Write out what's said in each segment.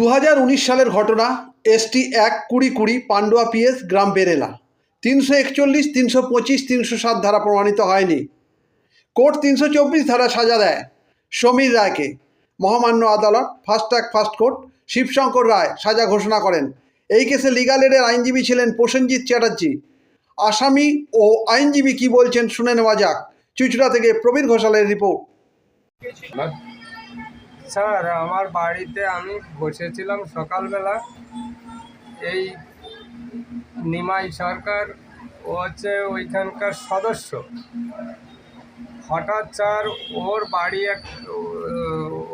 দু হাজার উনিশ সালের ঘটনা, এসটি এক কুড়ি কুড়ি পান্ডুয়া পিএস গ্রাম বেরেলা তিনশো একচল্লিশ, তিনশো পঁচিশ, তিনশো সাত ধারা প্রমাণিত হয়নি। কোর্ট তিনশো চব্বিশ ধারা সাজা দেয় সমীর রায়কে। মহামান্য আদালত, fast track first court, Shibshankar Roy সাজা ঘোষণা করেন। এই কেসে লিগাল এডের আইনজীবী ছিলেন প্রসেনজিৎ চ্যাটার্জি। আসামি ও আইনজীবী কি বলছেন শুনে নেওয়া যাক। চুচড়া থেকে প্রবীর ঘোষালের রিপোর্ট। স্যার, আমার বাড়িতে আমি বসেছিলাম সকালবেলা। এই নিমাই সরকার, ও হচ্ছে ওইখানকার সদস্য। হঠাৎ স্যার, ওর বাড়ি এক,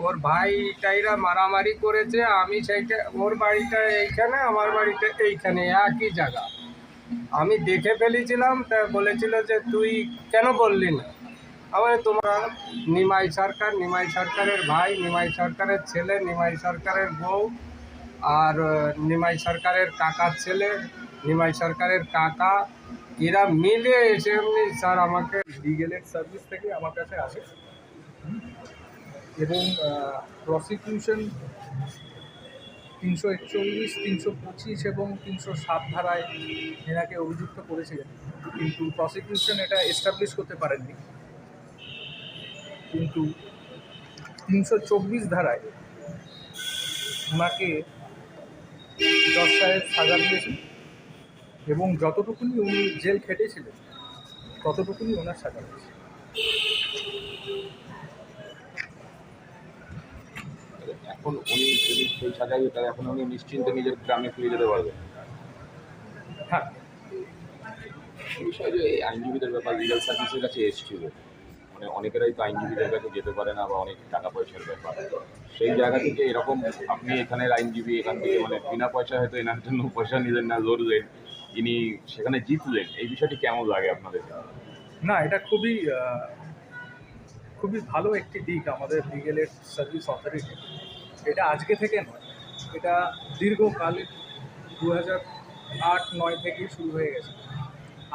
ওর ভাই টাইরা মারামারি করেছে, আমি সেইটা, ওর বাড়িটা এইখানে, আমার বাড়িটা এইখানে, একই জায়গা। আমি দেখে ফেলেছিলাম, তা বলেছিল যে তুই কেন বললি না? আমার তোমার নিমাই সরকার, নিমাই সরকারের ভাই, নিমাই সরকারের ছেলে, নিমাই সরকারের বউ আর নিমাই সরকারের কাকার ছেলে, নিমাই সরকারের কাকা। এরা মিলে এসে এমনি স্যার আমাকে লিগেলের সার্ভিস থেকে আমার কাছে আসে। এবং প্রসিকিউশন তিনশো একচল্লিশ, তিনশো পঁচিশ এবং তিনশো সাত ধারায় এনাকে অভিযুক্ত করেছিলেন। কিন্তু প্রসিকিউশন এটা এস্টাবলিশ করতে পারেননি। কিন্তু তিনশো চব্বিশ ধারায় ওনাকে জজ সাহেব সাজা দিয়েছেন এবং যতটুকুনি উনি জেল খেটেছিলেন ততটুকুনি ওনার সাজা হয়েছে। এখন উনি যদি সেই সাজায় তাহলে এখন উনি নিশ্চিন্তে নিজের গ্রামে ফিরে যেতে পারবেন। হ্যাঁ। এই বিষয়ে যে আইনজীবীদের ব্যাপার লিগাল সার্ভিসের কাছে এসেছিল। মানে অনেকেরাই তো আইনজীবীদের কাছে যেতে পারে না বা অনেক টাকা পয়সার ব্যাপার। সেই জায়গা থেকে এরকম আপনি এখানের আইনজীবী, এখান থেকে মানে বিনা পয়সা হয়তো এনার জন্য পয়সা নিলেন না, লড়লেন, ইনি সেখানে জিতলেন, এই বিষয়টি কেমন লাগে আপনাদের? না, এটা খুবই খুবই ভালো একটি দিক আমাদের লিগেলের সার্ভিস অথরিটি এটা আজকে থেকে নয়, এটা দীর্ঘকালের দু হাজার আট নয় থেকেই শুরু হয়ে গেছে।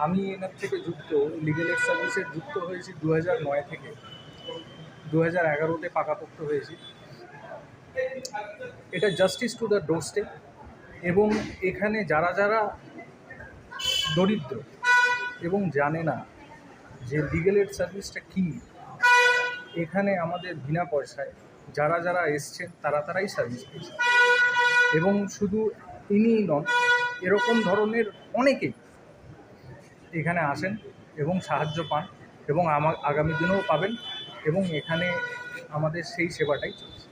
আমি এনার থেকে যুক্ত লিগেলের সার্ভিসে যুক্ত হয়েছি দু নয় থেকে। দু হাজার এগারোতে পাকাপোক্ত হয়েছি। এটা justice to the doorstep এবং এখানে যারা যারা দরিদ্র এবং জানে না যে লিগেল এড সার্ভিসটা কী, এখানে আমাদের বিনা পয়সায় যারা যারা এসছেন তারা তারাই সার্ভিস পেয়েছে এবং শুধু ইনিই নন, এরকম ধরনের অনেকেই এখানে আসেন এবং সাহায্য পান এবং আমার আগামী দিনেও পাবেন এবং এখানে আমাদের সেই সেবাটাই চলছে।